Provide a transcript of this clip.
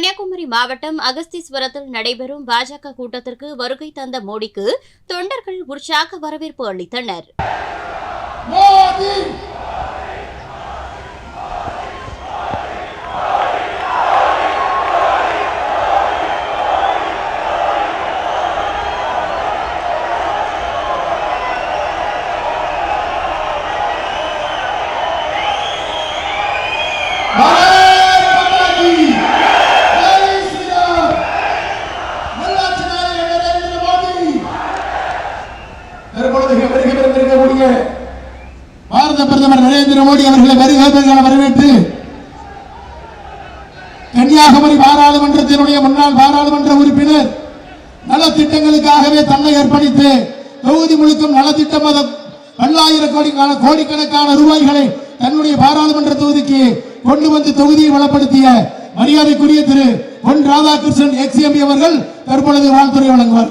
கன்னியாகுமரி மாவட்டம் அகஸ்தீஸ்வரத்தில் நடைபெறும் பாஜக கூட்டத்திற்கு வருகை தந்த மோடிக்கு தொண்டர்கள் உற்சாக வரவேற்பு அளித்தனர். வருகை பாரத பிரதமர் நரேந்திர மோடி அவர்களை வருக வரவேற்று கன்னியாகுமரி பாராளுமன்றத்தினுடைய முன்னாள் பாராளுமன்ற உறுப்பினர் நலத்திட்டங்களுக்காகவே தன்னை ஏற்படுத்தி தொகுதி முழுக்கும் நலத்திட்டம் மத பல்லாயிரக்கோடிக்கான கோடிக்கணக்கான ரூபாய்களை தன்னுடைய பாராளுமன்ற தொகுதிக்கு கொண்டு வந்து தொகுதியை வளப்படுத்திய மரியாதைக்குரிய திரு பொன் ராதாகிருஷ்ணன் எக்ஸ்எம்பி அவர்கள் தற்பொழுது வாழ்த்துறை வழங்குவார்.